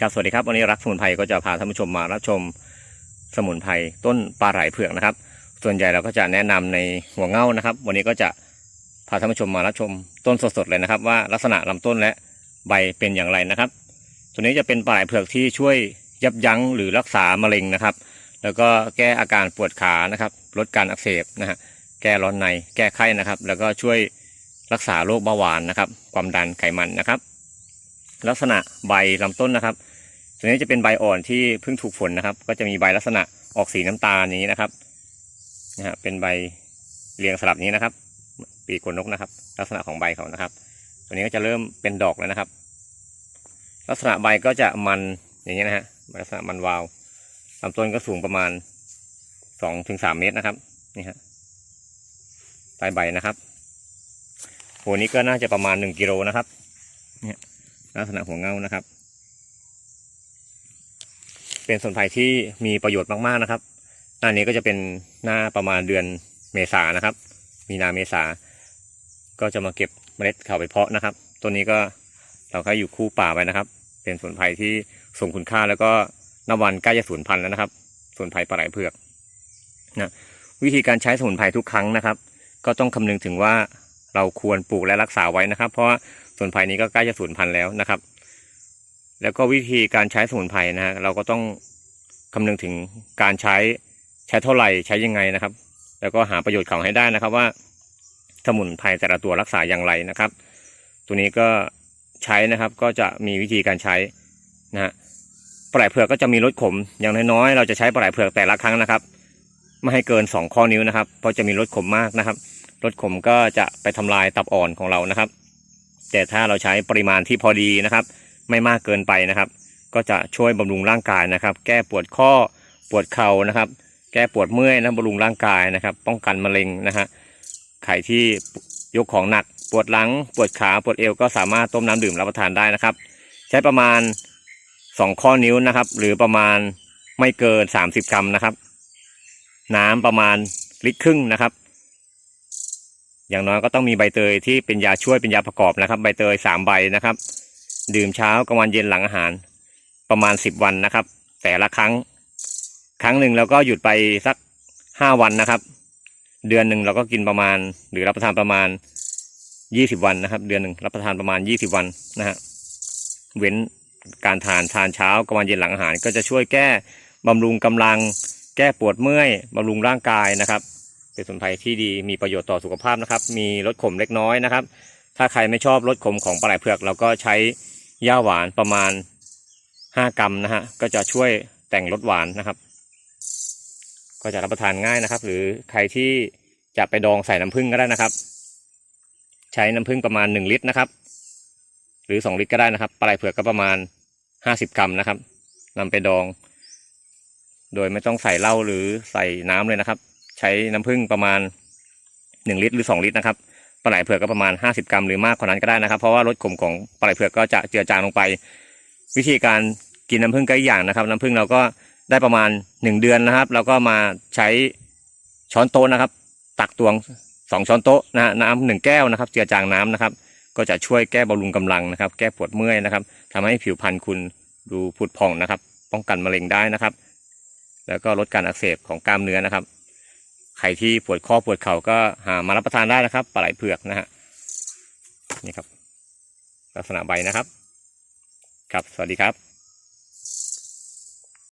ครับสวัสดีครับวันนี้รักสมุนไพรก็จะพาท่านผู้ชมมารับชมสมุนไพรต้นปลาไหลเผือกนะครับ ส่วนใหญ่เราก็จะแนะนำในหัวเง่านะครับ วันนี้ก็จะพาท่านผู้ชมมารับชมต้นสดๆเลยนะครับ ว่าลักษณะลำต้นและใบเป็นอย่างไรนะครับ ตัวนี้จะเป็นปลาไหลเผือกที่ช่วยยับยั้งหรือรักษามะเร็งนะครับ แล้วก็แก้อาการปวดขานะครับลดการอักเสบนะฮะแก้ร้อนในแก้ไข้นะครับ แล้วก็ช่วยรักษาโรคเบาหวานนะครับ ความดันไขมันนะครับ ลักษณะใบลำต้นนะครับ ตัวนี้จะเป็นใบอ่อนที่เพิ่งถูกฝนนะครับ ก็จะมีใบลักษณะออกสีน้ำตาลนี้นะครับนะฮะเป็นใบเรียงสลับนี้นะครับ ปีกขนนกนะครับ ลักษณะของใบเขานะครับ ตัวนี้ก็จะเริ่มเป็นดอกแล้วนะครับ ลักษณะใบก็จะมันอย่างนี้นะฮะลักษณะมันวาวลำต้นก็สูงประมาณสองถึงสามเมตรนะครับนี่ฮะปลายใบนะครับหัวนี้ก็น่าจะประมาณหนึ่งกิโลนะครับเนี่ยลักษณะหัวเงานะครับ เป็นสมุนไพรที่มีประโยชน์มากๆนะครับ หน้านี้ก็จะเป็นหน้าประมาณเดือนเมษานะครับ มีนาเมษา ก็จะมาเก็บเมล็ดข้าวไปเพาะนะครับ ตัวนี้ก็เราก็อยู่คู่ป่าไปนะครับ เป็นสมุนไพรที่ทรงคุณค่าแล้วก็นวันใกล้จะสูญพันธุ์แล้วนะครับสมุนไพรปลาไหลเผือกนะวิธีการใช้สมุนไพรทุกครั้งนะครับ ก็ต้องคำนึงถึงว่าเราควรปลูกและรักษาไว้นะครับ เพราะสมุนไพรนี้ก็ใกล้จะสูญพันธุ์แล้วนะครับ แล้วก็วิธีการใช้สมุนไพรนะฮะเราก็ต้องคำนึงถึงการใช้ใช้เท่าไหร่ใช้ยังไงนะครับ แล้วก็หาประโยชน์ของให้ได้นะครับว่า สมุนไพรแต่ละตัวรักษาอย่างไรนะครับ ตัวนี้ก็ใช้นะครับก็จะมีวิธีการใช้นะฮะปลาไหลเผือกก็จะมีรสขมอย่างน้อยๆเราจะใช้ปลาไหลเผือกแต่ละครั้งนะครับ ไม่ให้เกินสองข้อนิ้วนะครับ เพราะจะมีรสขมมากนะครับรสขมก็จะไปทำลายตับอ่อนของเรานะครับ แต่ถ้าเราใช้ปริมาณที่พอดีนะครับ ไม่มากเกินไปนะครับ ก็จะช่วยบำรุงร่างกายนะครับ แก้ปวดข้อปวดเข่านะครับ แก้ปวดเมื่อยนะบำรุงร่างกายนะครับ ป้องกันมะเร็งนะฮะใครที่ยกของหนักปวดหลัง ปวดขาปวดเอวก็สามารถต้มน้ำดื่มรับประทานได้นะครับ ใช้ประมาณสองข้อนิ้วนะครับ หรือประมาณไม่เกินสามสิบกรัมนะครับ น้ำประมาณลิตรครึ่งนะครับ อย่างน้อยก็ต้องมีใบเตยที่เป็นยาช่วยเป็นยาประกอบนะครับ ใบเตยสามใบนะครับ ดื่มเช้ากลางวันเย็นหลังอาหารประมาณสิบวันนะครับ แต่ละครั้ง ครั้งหนึ่งเราก็หยุดไปสักห้าวันนะครับ เดือนหนึ่งเราก็กินประมาณ หรือรับประทานประมาณยี่สิบวันนะครับ เดือนหนึ่งรับประทานประมาณยี่สิบวันนะฮะเว้นการทานทานเช้ากลางวันเย็นหลังอาหาร ก็จะช่วยแก้บำรุงกำลัง แก้ปวดเมื่อยบำรุงร่างกายนะครับเป็นสมุนไพรที่ดีมีประโยชน์ต่อสุขภาพนะครับ มีรสขมเล็กน้อยนะครับ ถ้าใครไม่ชอบรสขมของปลาไหลเผือกเราก็ใช้ ย่าหวานประมาณห้ากรัมนะฮะก็จะช่วยแต่งรสหวานนะครับ ก็จะรับประทานง่ายนะครับ หรือใครที่จะไปดองใส่น้ำผึ้งก็ได้นะครับ ใช้น้ำผึ้งประมาณหนึ่งลิตรนะครับ หรือสองลิตรก็ได้นะครับปลาไหลเผือกก็ประมาณห้าสิบกรัมนะครับนำไปดอง โดยไม่ต้องใส่เหล้าหรือใส่น้ำเลยนะครับ ใช้น้ำผึ้งประมาณหนึ่งลิตรหรือสองลิตรนะครับ ปลาไหลเผือกก็ประมาณ 50 กรัมหรือมากกว่านั้นก็ได้นะครับ เพราะว่ารสขมของปลาไหลเผือกก็จะเจือจางลงไป วิธีการกินน้ำผึ้งก็อีกอย่างนะครับ น้ำผึ้งเราก็ได้ประมาณ 1 เดือนนะครับ เราก็มาใช้ช้อนโต๊ะนะครับ ตักตวง 2 ช้อนโต๊ะนะฮะน้ำหนึ่งแก้วนะครับ เจือจางน้ำนะครับ ก็จะช่วยแก้บำรุงกำลังนะครับ แก้ปวดเมื่อยนะครับทำให้ผิวพรรณคุณดูผุดผ่องนะครับ ป้องกันมะเร็งได้นะครับ แล้วก็ลดการอักเสบของกล้ามเนื้อนะครับ ใครที่ปวดข้อปวดเข่าก็หามารับประทานได้นะครับปลาไหลเผือกนะฮะนี่ครับ ลักษณะใบนะครับ ครับสวัสดีครับ